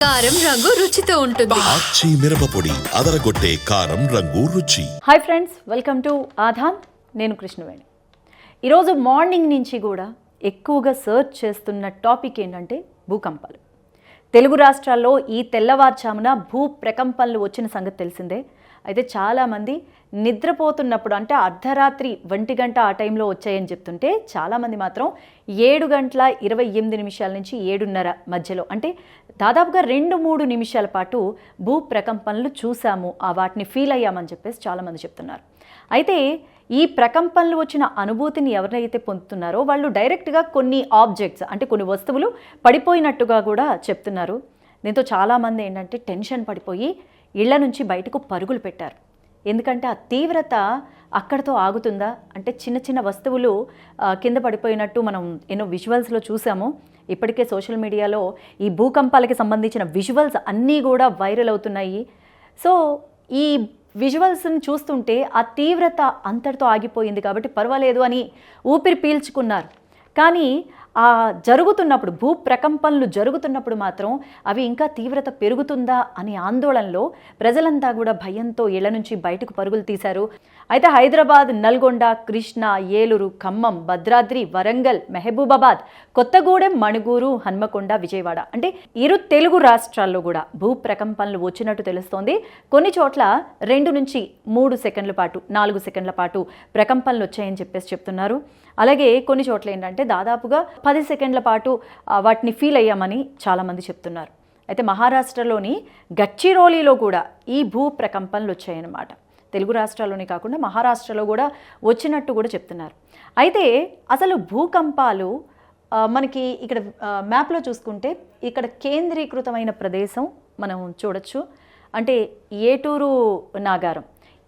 కారం రంగు రుచితో ఉంటుంది. ఆచి మిరపపొడి అదరగొట్టే కారం రంగు రుచి. Hi friends welcome to Aadhan నేను కృష్ణవేణి. ఈరోజు మార్నింగ్ నుంచి కూడా ఎక్కువగా సర్చ్ చేస్తున్న టాపిక్ ఏంటంటే భూకంపాలు. తెలుగు రాష్ట్రాల్లో ఈ తెల్లవారుజామున భూ ప్రకంపనలు వచ్చిన సంగతి తెలిసిందే. అయితే చాలామంది నిద్రపోతున్నప్పుడు అంటే అర్ధరాత్రి ఒంటి గంట ఆ టైంలో వచ్చాయని చెప్తుంటే చాలామంది మాత్రం ఏడు గంటల ఇరవై ఎనిమిది నిమిషాల నుంచి ఏడున్నర మధ్యలో అంటే దాదాపుగా రెండు మూడు నిమిషాల పాటు భూ ప్రకంపనలు చూసాము ఆ వాటిని ఫీల్ అయ్యామని చెప్పేసి చాలామంది చెప్తున్నారు. అయితే ఈ ప్రకంపనలు వచ్చిన అనుభూతిని ఎవరైతే పొందుతున్నారో వాళ్ళు డైరెక్ట్గా కొన్ని ఆబ్జెక్ట్స్ అంటే కొన్ని వస్తువులు పడిపోయినట్టుగా కూడా చెప్తున్నారు. దీంతో చాలామంది ఏంటంటే టెన్షన్ పడిపోయి ఇళ్ళ నుంచి బయటకు పరుగులు పెట్టారు. ఎందుకంటే ఆ తీవ్రత అక్కడతో ఆగుతుందా? అంటే చిన్న చిన్న వస్తువులు కింద పడిపోయినట్టు మనం ఎన్నో విజువల్స్లో చూసాము. ఇప్పటికే సోషల్ మీడియాలో ఈ భూకంపాలకి సంబంధించిన విజువల్స్ అన్నీ కూడా వైరల్ అవుతున్నాయి. సో ఈ విజువల్స్ని చూస్తుంటే ఆ తీవ్రత అంతటితో ఆగిపోయింది కాబట్టి పర్వాలేదు అని ఊపిరి పీల్చుకున్నారు. కానీ ఆ జరుగుతున్నప్పుడు భూ ప్రకంపనలు జరుగుతున్నప్పుడు మాత్రం అవి ఇంకా తీవ్రత పెరుగుతుందా అనే ఆందోళనలో ప్రజలంతా కూడా భయంతో ఇళ్ళ నుంచి బయటకు పరుగులు తీశారు. అయితే హైదరాబాద్ నల్గొండ కృష్ణ ఏలూరు ఖమ్మం భద్రాద్రి వరంగల్ మెహబూబాబాద్ కొత్తగూడెం మణుగూరు హన్మకొండ విజయవాడ అంటే ఇరు తెలుగు రాష్ట్రాల్లో కూడా భూ ప్రకంపనలు వచ్చినట్టు తెలుస్తోంది. కొన్ని చోట్ల రెండు నుంచి మూడు సెకండ్ల పాటు నాలుగు సెకండ్ల పాటు ప్రకంపనలు వచ్చాయని చెప్పేసి చెప్తున్నారు. అలాగే కొన్ని చోట్ల ఏంటంటే దాదాపుగా పది సెకండ్ల పాటు వాటిని ఫీల్ అయ్యామని చాలామంది చెప్తున్నారు. అయితే మహారాష్ట్రలోని గచ్చిరోలీలో కూడా ఈ భూ ప్రకంపనలు వచ్చాయన్నమాట. తెలుగు రాష్ట్రాల్లోనే కాకుండా మహారాష్ట్రలో కూడా వచ్చినట్టు కూడా చెప్తున్నారు. అయితే అసలు భూకంపాలు మనకి ఇక్కడ మ్యాప్లో చూసుకుంటే ఇక్కడ కేంద్రీకృతమైన ప్రదేశం మనం చూడొచ్చు. అంటే ఏటూరు నాగారం.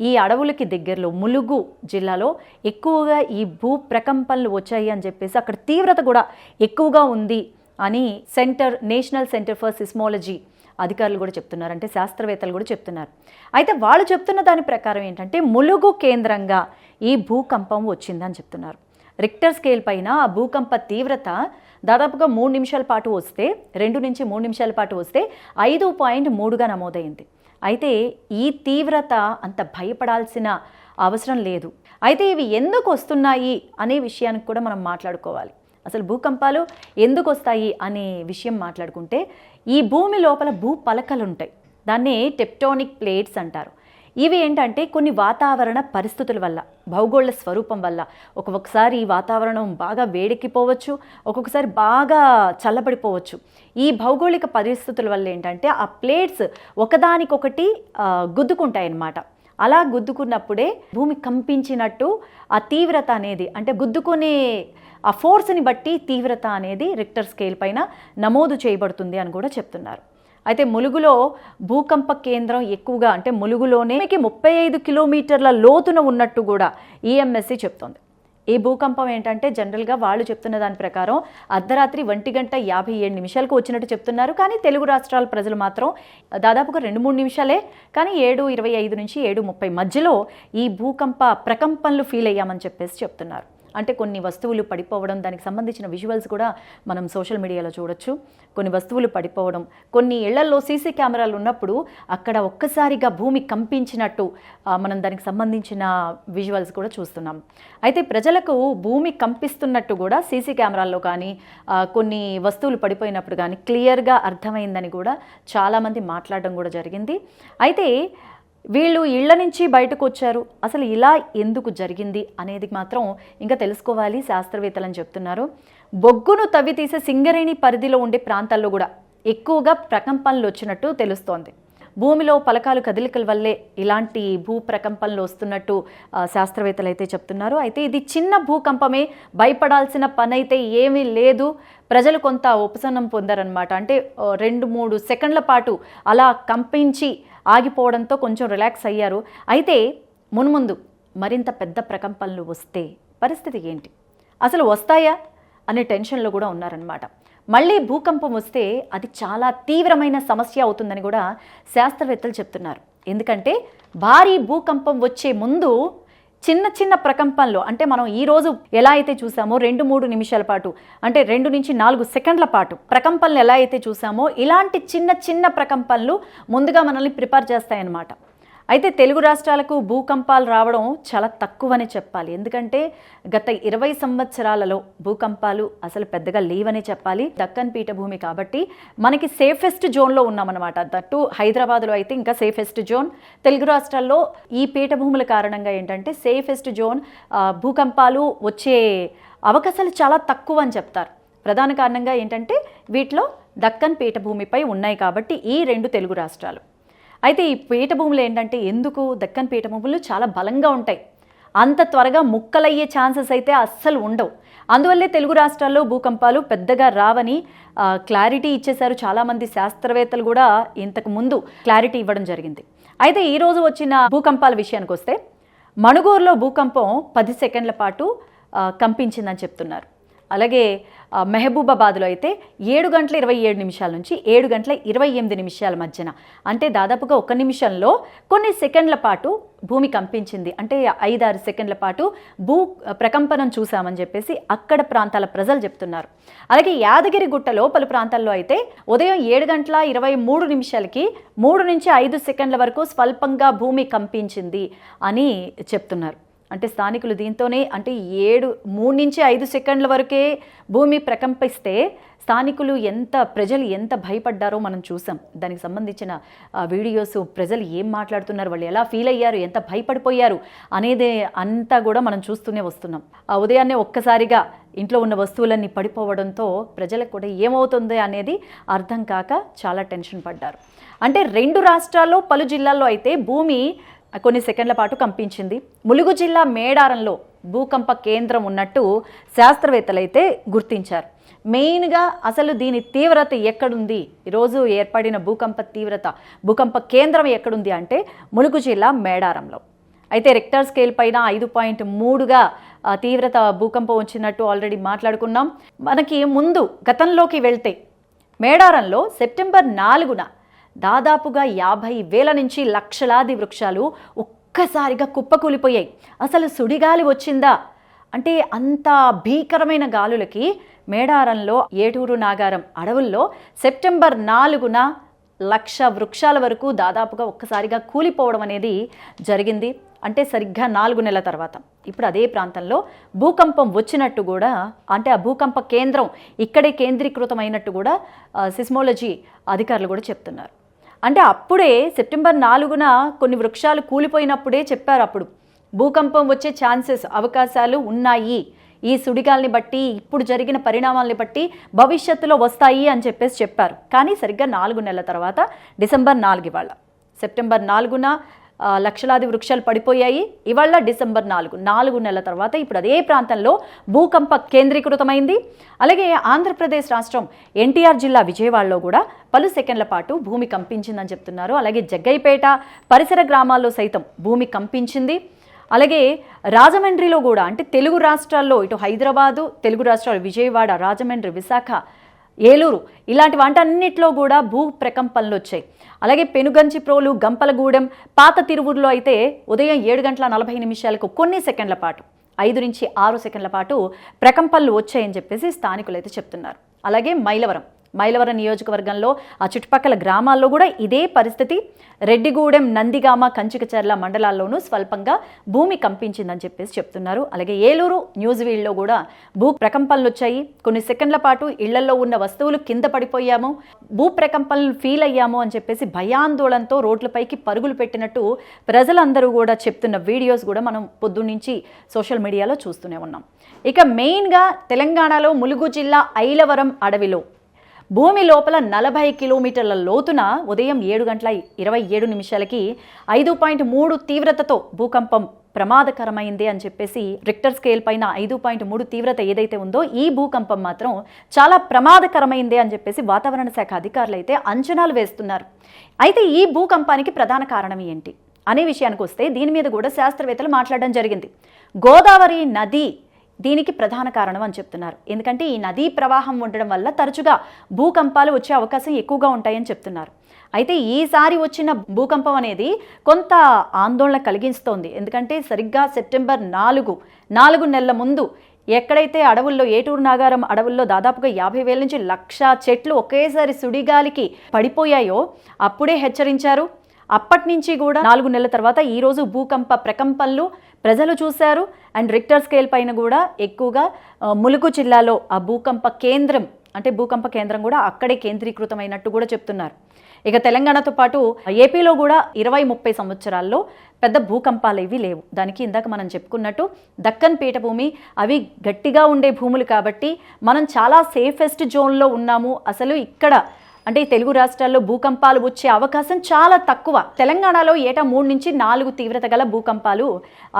ఈ అడవులకి దగ్గరలో ములుగు జిల్లాలో ఎక్కువగా ఈ భూ ప్రకంపనలు వచ్చాయి అని చెప్పేసి అక్కడ తీవ్రత కూడా ఎక్కువగా ఉంది అని centre national centre for seismology అధికారులు కూడా చెప్తున్నారు. అంటే శాస్త్రవేత్తలు కూడా చెప్తున్నారు. అయితే వాళ్ళు చెప్తున్న దాని ప్రకారం ఏంటంటే ములుగు కేంద్రంగా ఈ భూకంపం వచ్చిందని చెప్తున్నారు. రిక్టర్ స్కేల్ పైన ఆ భూకంప తీవ్రత దాదాపుగా మూడు నిమిషాల పాటు వస్తే రెండు నుంచి మూడు నిమిషాల పాటు వస్తే ఐదు పాయింట్ మూడుగా నమోదైంది. అయితే ఈ తీవ్రత అంత భయపడాల్సిన అవసరం లేదు. అయితే ఇవి ఎందుకు వస్తున్నాయి అనే విషయానికి కూడా మనం మాట్లాడుకోవాలి. అసలు భూకంపాలు ఎందుకు వస్తాయి అనే విషయం మాట్లాడుకుంటే ఈ భూమి లోపల భూ పలకలు ఉంటాయి దాన్ని టెప్టోనిక్ ప్లేట్స్ అంటారు. ఇవి ఏంటంటే కొన్ని వాతావరణ పరిస్థితుల వల్ల భౌగోళ స్వరూపం వల్ల. ఒక్కొక్కసారి ఈ వాతావరణం బాగా వేడెక్కిపోవచ్చు ఒక్కొక్కసారి బాగా చల్లబడిపోవచ్చు. ఈ భౌగోళిక పరిస్థితుల వల్ల ఏంటంటే ఆ ప్లేట్స్ ఒకదానికొకటి గుద్దుకుంటాయన్నమాట. అలా గుద్దుకున్నప్పుడే భూమి కంపించినట్టు ఆ తీవ్రత అనేది అంటే గుద్దుకునే ఆ ఫోర్స్ని బట్టి తీవ్రత అనేది రిక్టర్ స్కేల్ పైన నమోదు చేయబడుతుంది అని కూడా చెప్తున్నారు. అయితే ములుగులో భూకంప కేంద్రం ఎక్కువగా అంటే ములుగులోనే మీకు ముప్పై ఐదు కిలోమీటర్ల లోతున ఉన్నట్టు కూడా ఈఎంఎస్సి చెప్తోంది. ఈ భూకంపం ఏంటంటే జనరల్గా వాళ్ళు చెప్తున్న దాని ప్రకారం అర్ధరాత్రి ఒంటి గంట యాభై ఏడు నిమిషాలకు వచ్చినట్టు చెప్తున్నారు. కానీ తెలుగు రాష్ట్రాల ప్రజలు మాత్రం దాదాపుగా రెండు మూడు నిమిషాలే కానీ ఏడు ఇరవై ఐదు నుంచి ఏడు ముప్పై మధ్యలో ఈ భూకంప ప్రకంపనలు ఫీల్ అయ్యామని చెప్పేసి చెప్తున్నారు. అంటే కొన్ని వస్తువులు పడిపోవడం దానికి సంబంధించిన విజువల్స్ కూడా మనం సోషల్ మీడియాలో చూడొచ్చు. కొన్ని వస్తువులు పడిపోవడం కొన్ని ఇళ్ళల్లో సీసీ కెమెరాలు ఉన్నప్పుడు అక్కడ ఒక్కసారిగా భూమి కంపించినట్టు మనం దానికి సంబంధించిన విజువల్స్ కూడా చూస్తున్నాం. అయితే ప్రజలకు భూమి కంపిస్తున్నట్టు కూడా సీసీ కెమెరాల్లో కానీ కొన్ని వస్తువులు పడిపోయినప్పుడు కానీ క్లియర్గా అర్థమైందని కూడా చాలామంది మాట్లాడడం కూడా జరిగింది. అయితే వీళ్ళు ఇళ్ళ నుంచి బయటకు వచ్చారు అసలు ఇలా ఎందుకు జరిగింది అనేది మాత్రం ఇంకా తెలుసుకోవాలి శాస్త్రవేత్తలని చెప్తున్నారు. బొగ్గును తవ్వి తీసే సింగరేణి పరిధిలో ఉండే ప్రాంతాల్లో కూడా ఎక్కువగా ప్రకంపనలు వచ్చినట్టు తెలుస్తోంది. భూమిలో పలకాలు కదలికల వల్లే ఇలాంటి భూ ప్రకంపనలు వస్తున్నట్టు శాస్త్రవేత్తలు అయితే చెప్తున్నారు. అయితే ఇది చిన్న భూకంపమే భయపడాల్సిన పని అయితే ఏమీ లేదు. ప్రజలు కొంత ఉపశమనం పొందారనమాట అంటే రెండు మూడు సెకండ్ల పాటు అలా కంపించి ఆగిపోవడంతో కొంచెం రిలాక్స్ అయ్యారు. అయితే మున్ముందు మరింత పెద్ద ప్రకంపనలు వస్తే పరిస్థితి ఏంటి? అసలు వస్తాయా? అనే టెన్షన్లో కూడా ఉన్నారనమాట మళ్ళీ భూకంపం వస్తే అది చాలా తీవ్రమైన సమస్య అవుతుందని కూడా శాస్త్రవేత్తలు చెప్తున్నారు. ఎందుకంటే భారీ భూకంపం వచ్చే ముందు చిన్న చిన్న ప్రకంపనలు అంటే మనం ఈ రోజు ఎలా అయితే చూసామో రెండు మూడు నిమిషాల పాటు అంటే రెండు నుంచి నాలుగు సెకండ్ల పాటు ప్రకంపనలు ఎలా అయితే చూసామో ఇలాంటి చిన్న చిన్న ప్రకంపనలు ముందుగా మనల్ని ప్రిపేర్ చేస్తాయన్నమాట. అయితే తెలుగు రాష్ట్రాలకు భూకంపాలు రావడం చాలా తక్కువనే చెప్పాలి. ఎందుకంటే గత ఇరవై సంవత్సరాలలో భూకంపాలు అసలు పెద్దగా లేవనే చెప్పాలి. దక్కన్ పీఠభూమి కాబట్టి మనకి సేఫెస్ట్ జోన్లో ఉన్నామన్నమాట. దట్టు హైదరాబాద్లో అయితే ఇంకా సేఫెస్ట్ జోన్. తెలుగు రాష్ట్రాల్లో ఈ పీఠభూముల కారణంగా ఏంటంటే సేఫెస్ట్ జోన్ భూకంపాలు వచ్చే అవకాశాలు చాలా తక్కువ అని చెప్తారు. ప్రధాన కారణంగా ఏంటంటే వీటిలో దక్కన్ పీఠభూమిపై ఉన్నాయి కాబట్టి ఈ రెండు తెలుగు రాష్ట్రాలు. అయితే ఈ పీఠభూములు ఏంటంటే ఎందుకు? దక్కన్ పీఠభూములు చాలా బలంగా ఉంటాయి. అంత త్వరగా ముక్కలయ్యే ఛాన్సెస్ అయితే అస్సలు ఉండవు. అందువల్లే తెలుగు రాష్ట్రాల్లో భూకంపాలు పెద్దగా రావని క్లారిటీ ఇచ్చేశారు చాలామంది శాస్త్రవేత్తలు కూడా ఇంతకు ముందు క్లారిటీ ఇవ్వడం జరిగింది. అయితే ఈరోజు వచ్చిన భూకంపాల విషయానికి వస్తే మణుగూరులో భూకంపం పది సెకండ్ల పాటు కంపించిందని చెప్తున్నారు. అలాగే మెహబూబాబాద్లో అయితే ఏడు గంటల ఇరవై ఏడు నిమిషాల నుంచి ఏడు గంటల ఇరవై ఎనిమిది నిమిషాల మధ్యన అంటే దాదాపుగా ఒక నిమిషంలో కొన్ని సెకండ్ల పాటు భూమి కంపించింది. అంటే ఐదారు సెకండ్ల పాటు భూ ప్రకంపనం చూశామని చెప్పేసి అక్కడ ప్రాంతాల ప్రజలు చెప్తున్నారు. అలాగే యాదగిరి గుట్టలో పలు ప్రాంతాల్లో అయితే ఉదయం ఏడు గంటల ఇరవై మూడు నిమిషాలకి మూడు నుంచి ఐదు సెకండ్ల వరకు స్వల్పంగా భూమి కంపించింది అని చెప్తున్నారు. అంటే స్థానికులు దీంతోనే అంటే ఏడు మూడు నుంచి ఐదు సెకండ్ల వరకే భూమి ప్రకంపిస్తే స్థానికులు ఎంత ప్రజలు ఎంత భయపడ్డారో మనం చూసాం. దానికి సంబంధించిన వీడియోస్ ప్రజలు ఏం మాట్లాడుతున్నారు వాళ్ళు ఎలా ఫీల్ అయ్యారు ఎంత భయపడిపోయారు అనేది అంతా కూడా మనం చూస్తూనే వస్తున్నాం. ఆ ఉదయాన్నే ఒక్కసారిగా ఇంట్లో ఉన్న వస్తువులన్నీ పడిపోవడంతో ప్రజలకు కూడా ఏమవుతుంది అనేది అర్థం కాక చాలా టెన్షన్ పడ్డారు. అంటే రెండు రాష్ట్రాల్లో పలు జిల్లాల్లో అయితే భూమి కొన్ని సెకండ్ల పాటు కంపించింది. ములుగు జిల్లా మేడారంలో భూకంప కేంద్రం ఉన్నట్టు శాస్త్రవేత్తలైతే గుర్తించారు. మెయిన్గా అసలు దీని తీవ్రత ఎక్కడుంది? ఈరోజు ఏర్పడిన భూకంప తీవ్రత భూకంప కేంద్రం ఎక్కడుంది అంటే ములుగు జిల్లా మేడారంలో. అయితే రెక్టర్ స్కేల్ పైన ఐదు పాయింట్ మూడుగా తీవ్రత భూకంపం వచ్చినట్టు ఆల్రెడీ మాట్లాడుకున్నాం. మనకి ముందు గతంలోకి వెళ్తే మేడారంలో సెప్టెంబర్ నాలుగున దాదాపుగా యాభై వేల నుంచి లక్షలాది వృక్షాలు ఒక్కసారిగా కుప్పకూలిపోయాయి. అసలు సుడిగాలి వచ్చిందా? అంటే అంత భీకరమైన గాలులకి మేడారంలో ఏటూరు నాగారం అడవుల్లో సెప్టెంబర్ నాలుగున లక్ష వృక్షాల వరకు దాదాపుగా ఒక్కసారిగా కూలిపోవడం అనేది జరిగింది. అంటే సరిగ్గా నాలుగు నెలల తర్వాత. ఇప్పుడు అదే ప్రాంతంలో భూకంపం వచ్చినట్టు కూడా అంటే ఆ భూకంప కేంద్రం ఇక్కడే కేంద్రీకృతమైనట్టు కూడా సిస్మోలజీ అధికారులు కూడా చెప్తున్నారు. అంటే అప్పుడే సెప్టెంబర్ నాలుగున కొన్ని వృక్షాలు కూలిపోయినప్పుడే చెప్పారు అప్పుడు. భూకంపం వచ్చే ఛాన్సెస్ అవకాశాలు ఉన్నాయి. ఈ సుడిగాల్ని బట్టి ఇప్పుడు జరిగిన పరిణామాల్ని బట్టి భవిష్యత్తులో వస్తాయి అని చెప్పేసి చెప్పారు. కానీ సరిగ్గా నాలుగు నెలల తర్వాత డిసెంబర్ నాలుగు ఇవాళ. సెప్టెంబర్ నాలుగున లక్షలాది వృక్షాలు పడిపోయాయి. ఇవాళ డిసెంబర్ నాలుగు నాలుగు నెలల తర్వాత ఇప్పుడు అదే ప్రాంతంలో భూకంప కేంద్రీకృతమైంది. అలాగే ఆంధ్రప్రదేశ్ రాష్ట్రం ఎన్టీఆర్ జిల్లా విజయవాడలో కూడా పలు సెకండ్ల పాటు భూమి కంపించిందని చెప్తున్నారు. అలాగే జగ్గైపేట పరిసర గ్రామాల్లో సైతం భూమి కంపించింది. అలాగే రాజమండ్రిలో కూడా అంటే తెలుగు రాష్ట్రాల్లో ఇటు హైదరాబాదు తెలుగు రాష్ట్రాలు విజయవాడ రాజమండ్రి విశాఖ ఏలూరు. ఇలాంటి వాటన్నిటిలో కూడా భూ ప్రకంపనలు వచ్చాయి. అలాగే పెనుగంచిప్రోలు గంపలగూడెం పాత తిరువురులో అయితే ఉదయం ఏడు గంటల నలభై నిమిషాలకు కొన్ని సెకండ్ల పాటు ఐదు నుంచి ఆరు సెకండ్ల పాటు ప్రకంపనలు వచ్చాయని చెప్పేసి స్థానికులు అయితే చెప్తున్నారు. అలాగే మైలవరం. మైలవరం నియోజకవర్గంలో ఆ చుట్టుపక్కల గ్రామాల్లో కూడా ఇదే పరిస్థితి. రెడ్డిగూడెం నందిగామ కంచికచర్ల మండలాల్లోనూ స్వల్పంగా భూమి కంపించిందని చెప్పేసి చెప్తున్నారు. అలాగే ఏలూరు న్యూజివీడ్లో కూడా భూ ప్రకంపనలు వచ్చాయి. కొన్ని సెకండ్ల పాటు ఇళ్ళలో ఉన్న వస్తువులు కింద పడిపోయాము. భూ ప్రకంపనలు ఫీల్ అయ్యాము అని చెప్పేసి భయాందోళనతో రోడ్లపైకి పరుగులు పెట్టినట్టు ప్రజలందరూ కూడా చెప్తున్న వీడియోస్ కూడా మనం పొద్దున్నుంచి సోషల్ మీడియాలో చూస్తూనే ఉన్నాం. ఇక మెయిన్గా తెలంగాణలో ములుగు జిల్లా ఐలవరం అడవిలో భూమి లోపల నలభై కిలోమీటర్ల లోతున ఉదయం ఏడు గంటల ఇరవై ఏడు నిమిషాలకి ఐదు పాయింట్ మూడు తీవ్రతతో భూకంపం ప్రమాదకరమైంది అని చెప్పేసి రిక్టర్ స్కేల్ పైన ఐదు పాయింట్ మూడు తీవ్రత ఏదైతే ఉందో ఈ భూకంపం మాత్రం చాలా ప్రమాదకరమైంది అని చెప్పేసి వాతావరణ శాఖ అధికారులు అయితే అంచనాలు వేస్తున్నారు. అయితే ఈ భూకంపానికి ప్రధాన కారణం ఏంటి? అనే విషయానికి వస్తే దీని మీద కూడా శాస్త్రవేత్తలు మాట్లాడడం జరిగింది. గోదావరి నది దీనికి ప్రధాన కారణం అని చెప్తున్నారు. ఎందుకంటే ఈ నదీ ప్రవాహం ఉండడం వల్ల తరచుగా భూకంపాలు వచ్చే అవకాశం ఎక్కువగా ఉంటాయని చెప్తున్నారు. అయితే ఈసారి వచ్చిన భూకంపం అనేది కొంత ఆందోళన కలిగిస్తోంది. ఎందుకంటే సరిగ్గా సెప్టెంబర్ నాలుగు నాలుగు నెలల ముందు ఎక్కడైతే అడవుల్లో ఏటూరు నాగారం అడవుల్లో దాదాపుగా యాభై వేల నుంచి లక్ష చెట్లు ఒకేసారి సుడిగాలికి పడిపోయాయో అప్పుడే హెచ్చరించారు. అప్పటి నుంచి కూడా నాలుగు నెలల తర్వాత ఈరోజు భూకంప ప్రకంపనలు ప్రజలు చూశారు. అండ్ రిక్టర్ స్కేల్ పైన కూడా ఎక్కువగా ములుగు జిల్లాలో ఆ భూకంప కేంద్రం అంటే భూకంప కేంద్రం కూడా అక్కడే కేంద్రీకృతమైనట్టు కూడా చెప్తున్నారు. ఇక తెలంగాణతో పాటు ఏపీలో కూడా ఇరవై ముప్పై సంవత్సరాల్లో పెద్ద భూకంపాలు ఇవి లేవు. దానికి ఇందాక మనం చెప్పుకున్నట్టు దక్కన్ పీఠభూమి అవి గట్టిగా ఉండే భూములు కాబట్టి మనం చాలా సేఫెస్ట్ జోన్లో ఉన్నాము. అసలు ఇక్కడ అంటే తెలుగు రాష్ట్రాల్లో భూకంపాలు వచ్చే అవకాశం చాలా తక్కువ. తెలంగాణలో ఏటా మూడు నుంచి నాలుగు తీవ్రత గల భూకంపాలు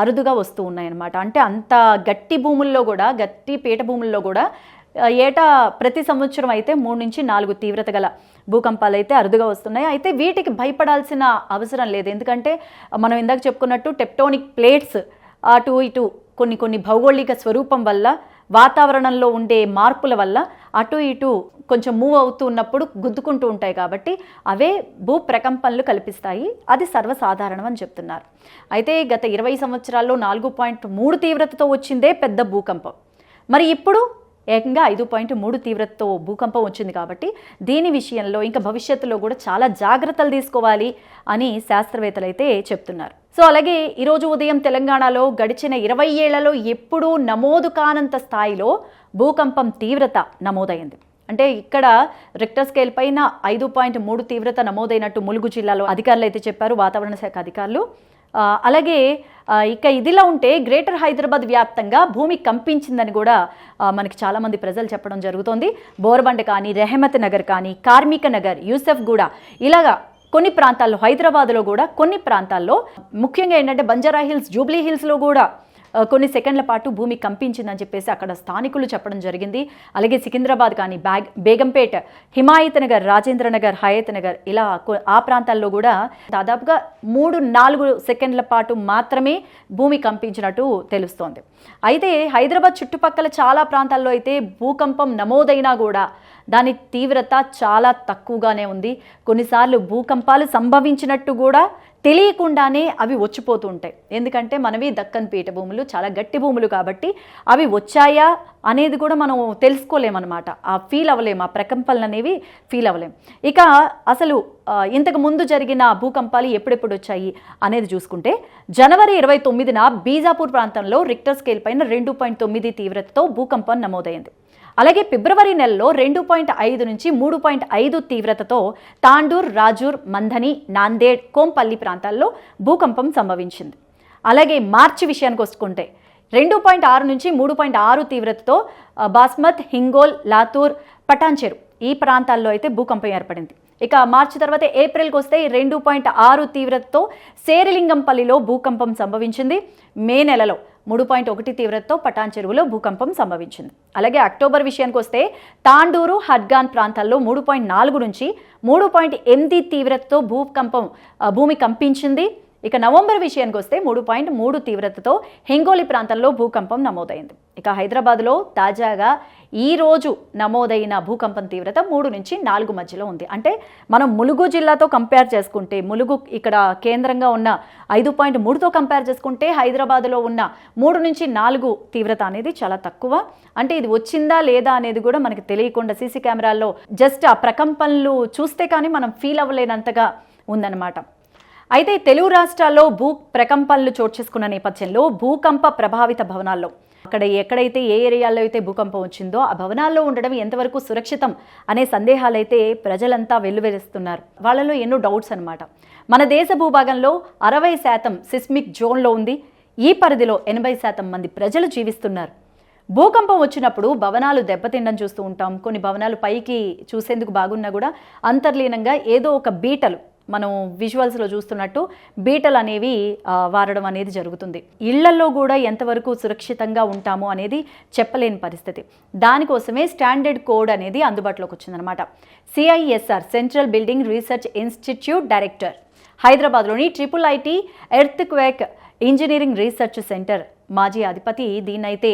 అరుదుగా వస్తూ ఉన్నాయన్నమాట. అంటే అంత గట్టి భూముల్లో కూడా గట్టి పీఠ భూముల్లో కూడా ఏటా ప్రతి సంవత్సరం అయితే మూడు నుంచి నాలుగు తీవ్రత గల భూకంపాలు అయితే అరుదుగా వస్తున్నాయి. అయితే వీటికి భయపడాల్సిన అవసరం లేదు. ఎందుకంటే మనం ఇందాక చెప్పుకున్నట్టు టెప్టోనిక్ ప్లేట్స్ అటు ఇటు కొన్ని కొన్ని భౌగోళిక స్వరూపం వల్ల వాతావరణంలో ఉండే మార్పుల వల్ల అటు ఇటు కొంచెం మూవ్ అవుతూ ఉన్నప్పుడు గుద్దుకుంటూ ఉంటాయి కాబట్టి అవే భూ ప్రకంపనలు కల్పిస్తాయి. అది సర్వసాధారణం అని చెప్తున్నారు. అయితే గత ఇరవై సంవత్సరాల్లో నాలుగు పాయింట్ మూడు తీవ్రతతో వచ్చిందే పెద్ద భూకంపం. మరి ఇప్పుడు ఏకంగా ఐదు పాయింట్ మూడు తీవ్రతతో భూకంపం వచ్చింది కాబట్టి దీని విషయంలో ఇంకా భవిష్యత్తులో కూడా చాలా జాగ్రత్తలు తీసుకోవాలి అని శాస్త్రవేత్తలు అయితే చెప్తున్నారు. సో అలాగే ఈరోజు ఉదయం తెలంగాణలో గడిచిన ఇరవై ఏళ్ళలో ఎప్పుడూ నమోదు కానంత స్థాయిలో భూకంపం తీవ్రత నమోదైంది. అంటే ఇక్కడ రిక్టర్ స్కేల్ పైన ఐదు పాయింట్ మూడు తీవ్రత నమోదైనట్టు ములుగు జిల్లాలో అధికారులు అయితే చెప్పారు వాతావరణ శాఖ అధికారులు. అలాగే ఇక ఇదిలా ఉంటే గ్రేటర్ హైదరాబాద్ వ్యాప్తంగా భూమి కంపించిందని కూడా మనకి చాలామంది ప్రజలు చెప్పడం జరుగుతోంది. బోర్బండ కానీ రెహమత్ నగర్ కానీ కార్మిక నగర్ యూసఫ్ గూడ ఇలాగా కొన్ని ప్రాంతాల్లో హైదరాబాద్లో కూడా కొన్ని ప్రాంతాల్లో ముఖ్యంగా ఏంటంటే బంజారా హిల్స్ జూబ్లీ హిల్స్లో కూడా కొన్ని సెకండ్ల పాటు భూమి కంపించిందని చెప్పేసి అక్కడ స్థానికులు చెప్పడం జరిగింది. అలాగే సికింద్రాబాద్ కానీ బ్యాగ్ బేగంపేట్ హిమాయత్ నగర్ రాజేంద్ర నగర్ హయత్ నగర్ ఇలా ఆ ప్రాంతాల్లో కూడా దాదాపుగా మూడు నాలుగు సెకండ్ల పాటు మాత్రమే భూమి కంపించినట్టు తెలుస్తోంది. అయితే హైదరాబాద్ చుట్టుపక్కల చాలా ప్రాంతాల్లో అయితే భూకంపం నమోదైనా కూడా దాని తీవ్రత చాలా తక్కువగానే ఉంది. కొన్నిసార్లు భూకంపాలు సంభవించినట్టు కూడా తెలియకుండానే అవి వచ్చిపోతూ ఉంటాయి ఎందుకంటే మనవి దక్కన్ పీఠ భూములు చాలా గట్టి భూములు కాబట్టి అవి వచ్చాయా అనేది కూడా మనం తెలుసుకోలేమన్నమాట. ఆ ఫీల్ అవ్వలేము ఆ ప్రకంపనలు అనేవి ఫీల్ అవ్వలేం. ఇక అసలు ఇంతకు ముందు జరిగిన భూకంపాలు ఎప్పుడెప్పుడు వచ్చాయి అనేది చూసుకుంటే జనవరి ఇరవై తొమ్మిదిన బీజాపూర్ ప్రాంతంలో రిక్టర్ స్కేల్ పైన రెండు పాయింట్ తొమ్మిది తీవ్రతతో భూకంపం నమోదైంది. అలాగే ఫిబ్రవరి నెలలో రెండు పాయింట్ ఐదు నుంచి మూడు పాయింట్ ఐదు తీవ్రతతో తాండూర్ రాజూర్ మంధని నాందేడ్ కోంపల్లి ప్రాంతాల్లో భూకంపం సంభవించింది. అలాగే మార్చి విషయానికి వస్తుకుంటే రెండు పాయింట్ ఆరు నుంచి మూడు పాయింట్ ఆరు తీవ్రతతో బాస్మత్ హింగోల్ లాతూర్ పటాన్చెరు ఈ ప్రాంతాల్లో అయితే భూకంపం ఏర్పడింది. ఇక మార్చి తర్వాత ఏప్రిల్కి వస్తే రెండు పాయింట్ ఆరు తీవ్రతతో శేరిలింగంపల్లిలో భూకంపం సంభవించింది. మే నెలలో మూడు పాయింట్ ఒకటి తీవ్రతతో పటాన్ చెరువులో భూకంపం సంభవించింది. అలాగే అక్టోబర్ విషయానికి వస్తే తాండూరు హడ్గాన్ ప్రాంతాల్లో మూడు పాయింట్ నాలుగు నుంచి మూడు పాయింట్ ఎనిమిది తీవ్రతతో భూకంపం భూమి కంపించింది. ఇక నవంబర్ విషయానికి వస్తే మూడు పాయింట్ మూడు తీవ్రతతో హింగోలి ప్రాంతంలో భూకంపం నమోదైంది. ఇక హైదరాబాద్లో తాజాగా ఈ రోజు నమోదైన భూకంపం తీవ్రత మూడు నుంచి నాలుగు మధ్యలో ఉంది. అంటే మనం ములుగు జిల్లాతో కంపేర్ చేసుకుంటే ములుగు ఇక్కడ కేంద్రంగా ఉన్న ఐదు పాయింట్ మూడుతో కంపేర్ చేసుకుంటే హైదరాబాద్లో ఉన్న మూడు నుంచి నాలుగు తీవ్రత అనేది చాలా తక్కువ. అంటే ఇది వచ్చిందా లేదా అనేది కూడా మనకి తెలియకుండా సీసీ కెమెరాల్లో జస్ట్ ఆ ప్రకంపనలు చూస్తే కానీ మనం ఫీల్ అవ్వలేనంతగా ఉందన్నమాట. అయితే తెలుగు రాష్ట్రాల్లో భూ ప్రకంపనలు చోటు చేసుకున్న నేపథ్యంలో భూకంప ప్రభావిత భవనాల్లో అక్కడ ఎక్కడైతే ఏ ఏరియాలో అయితే భూకంపం వచ్చిందో ఆ భవనాల్లో ఉండడం ఎంతవరకు సురక్షితం అనే సందేహాలైతే ప్రజలంతా వెల్లువెరుస్తున్నారు. వాళ్ళలో ఎన్నో డౌట్స్ అన్నమాట. మన దేశ భూభాగంలో అరవై శాతం సిస్మిక్ జోన్లో ఉంది. ఈ పరిధిలో ఎనభై శాతం మంది ప్రజలు జీవిస్తున్నారు. భూకంపం వచ్చినప్పుడు భవనాలు దెబ్బతిండం చూస్తూ ఉంటాం. కొన్ని భవనాలు పైకి చూసేందుకు బాగున్నా కూడా అంతర్లీనంగా ఏదో ఒక బీటలు మనం విజువల్స్లో చూస్తున్నట్టు బీటలు అనేవి వారడం అనేది జరుగుతుంది. ఇళ్ళలో కూడా ఎంతవరకు సురక్షితంగా ఉంటాము అనేది చెప్పలేని పరిస్థితి. దానికోసమే స్టాండర్డ్ కోడ్ అనేది అందుబాటులోకి వచ్చిందనమాట. CISR central building research institute director హైదరాబాద్లోని triple IT earthquake engineering research centre మాజీ అధిపతి దీన్నైతే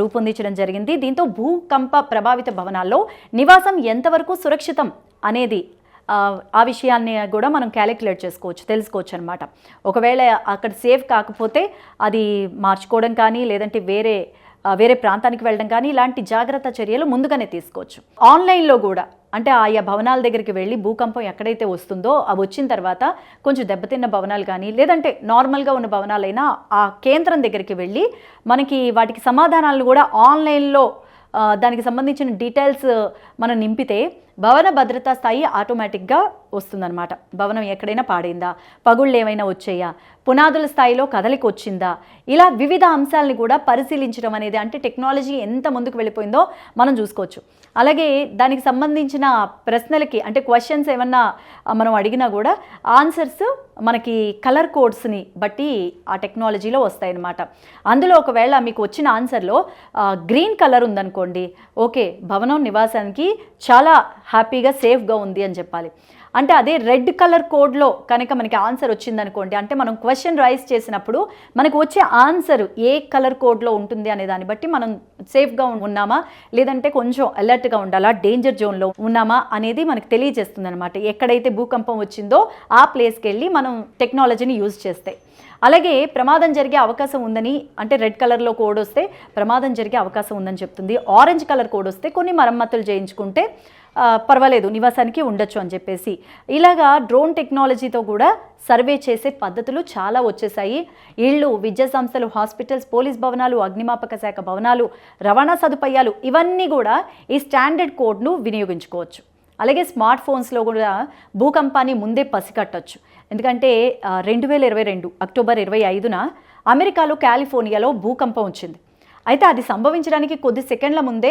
రూపొందించడం జరిగింది. దీంతో భూకంప ప్రభావిత భవనాల్లో నివాసం ఎంతవరకు సురక్షితం అనేది ఆ, విషయాన్ని కూడా మనం క్యాలిక్యులేట్ చేసుకోవచ్చు తెలుసుకోవచ్చు అనమాట ఒకవేళ అక్కడ సేఫ్ కాకపోతే అది మార్చుకోవడం కానీ లేదంటే వేరే వేరే ప్రాంతానికి వెళ్ళడం కానీ ఇలాంటి జాగ్రత్త చర్యలు ముందుగానే తీసుకోవచ్చు. ఆన్లైన్లో కూడా అంటే ఆయా భవనాల దగ్గరికి వెళ్ళి భూకంపం ఎక్కడైతే వస్తుందో అవి వచ్చిన తర్వాత కొంచెం దెబ్బతిన్న భవనాలు కానీ లేదంటే నార్మల్గా ఉన్న భవనాలైనా ఆ కేంద్రం దగ్గరికి వెళ్ళి మనకి వాటికి సమాధానాలు కూడా ఆన్లైన్లో దానికి సంబంధించిన డీటెయిల్స్ మనం నింపితే భవన భద్రతా స్థాయి ఆటోమేటిక్గా వస్తుందన్నమాట. భవనం ఎక్కడైనా పాడైందా? పగుళ్ళు ఏమైనా వచ్చాయా? పునాదుల స్థాయిలో కదలిక వచ్చిందా? ఇలా వివిధ అంశాలను కూడా పరిశీలించడం అనేది అంటే టెక్నాలజీ ఎంత ముందుకు వెళ్ళిపోయిందో మనం చూసుకోవచ్చు. అలాగే దానికి సంబంధించిన ప్రశ్నలకి అంటే క్వశ్చన్స్ ఏమన్నా మనం అడిగినా కూడా ఆన్సర్స్ మనకి కలర్ కోడ్స్ని బట్టి ఆ టెక్నాలజీలో వస్తాయన్నమాట. అందులో ఒకవేళ మీకు వచ్చిన ఆన్సర్లో గ్రీన్ కలర్ ఉందనుకోండి ఓకే భవనం నివాసానికి చాలా హ్యాపీగా సేఫ్గా ఉంది అని చెప్పాలి. అంటే అదే రెడ్ కలర్ కోడ్లో కనుక మనకి ఆన్సర్ వచ్చిందనుకోండి అంటే మనం క్వశ్చన్ రైస్ చేసినప్పుడు మనకు వచ్చే ఆన్సర్ ఏ కలర్ కోడ్లో ఉంటుంది అనే దాన్ని బట్టి మనం సేఫ్గా ఉన్నామా లేదంటే కొంచెం అలర్ట్గా ఉండాలా డేంజర్ జోన్లో ఉన్నామా అనేది మనకు తెలియజేస్తుంది అనమాట ఎక్కడైతే భూకంపం వచ్చిందో ఆ ప్లేస్కి వెళ్ళి మనం టెక్నాలజీని యూజ్ చేస్తే. అలాగే ప్రమాదం జరిగే అవకాశం ఉందని అంటే రెడ్ కలర్లో కోడ్ వస్తే ప్రమాదం జరిగే అవకాశం ఉందని చెప్తుంది. ఆరెంజ్ కలర్ కోడ్ వస్తే కొన్ని మరమ్మతులు చేయించుకుంటే పర్వాలేదు నివాసానికి ఉండొచ్చు అని చెప్పేసి. ఇలాగా డ్రోన్ టెక్నాలజీతో కూడా సర్వే చేసే పద్ధతులు చాలా వచ్చేసాయి. ఇళ్ళు విద్యా సంస్థలు హాస్పిటల్స్ పోలీస్ భవనాలు అగ్నిమాపక శాఖ భవనాలు రవాణా సదుపాయాలు ఇవన్నీ కూడా ఈ స్టాండర్డ్ కోడ్ను వినియోగించుకోవచ్చు. అలాగే స్మార్ట్ ఫోన్స్లో కూడా భూకంపాన్ని ముందే పసికట్టచ్చు. ఎందుకంటే రెండు వేల ఇరవై రెండు అక్టోబర్ ఇరవై ఐదున అమెరికాలో కాలిఫోర్నియాలో భూకంపం వచ్చింది. అయితే అది సంభవించడానికి కొద్ది సెకండ్ల ముందే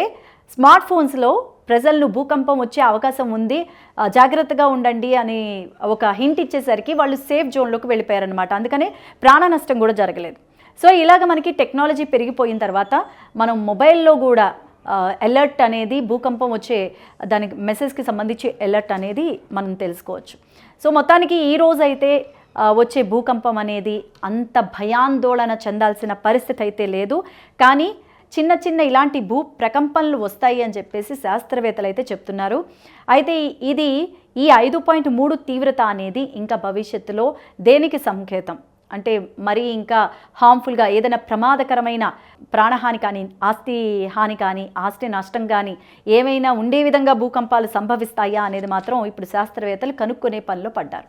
స్మార్ట్ ఫోన్స్లో ప్రజలను భూకంపం వచ్చే అవకాశం ఉంది. జాగ్రత్తగా ఉండండి అని ఒక హింట్ ఇచ్చేసరికి వాళ్ళు సేఫ్ జోన్లోకి వెళ్ళిపోయారనమాట అందుకనే ప్రాణ నష్టం కూడా జరగలేదు. సో ఇలాగ మనకి టెక్నాలజీ పెరిగిపోయిన తర్వాత మనం మొబైల్లో కూడా అలర్ట్ అనేది భూకంపం వచ్చే దానికి మెసేజ్కి సంబంధించి అలర్ట్ అనేది మనం తెలుసుకోవచ్చు. సో మొత్తానికి ఈ రోజైతే వచ్చే భూకంపం అనేది అంత భయాందోళన చెందాల్సిన పరిస్థితి అయితే లేదు. కానీ చిన్న చిన్న ఇలాంటి భూ ప్రకంపనలు వస్తాయి అని చెప్పేసి శాస్త్రవేత్తలు అయితే చెప్తున్నారు. అయితే ఇది ఈ ఐదు పాయింట్ మూడు తీవ్రత అనేది ఇంకా భవిష్యత్తులో దేనికి సంకేతం? అంటే మరీ ఇంకా హార్మ్ఫుల్గా ఏదైనా ప్రమాదకరమైన ప్రాణహాని కానీ ఆస్తి హాని కానీ ఆస్తి నష్టం కానీ ఏమైనా ఉండే విధంగా భూకంపాలు సంభవిస్తాయా అనేది మాత్రం ఇప్పుడు శాస్త్రవేత్తలు కనుక్కునే పనిలో పడ్డారు.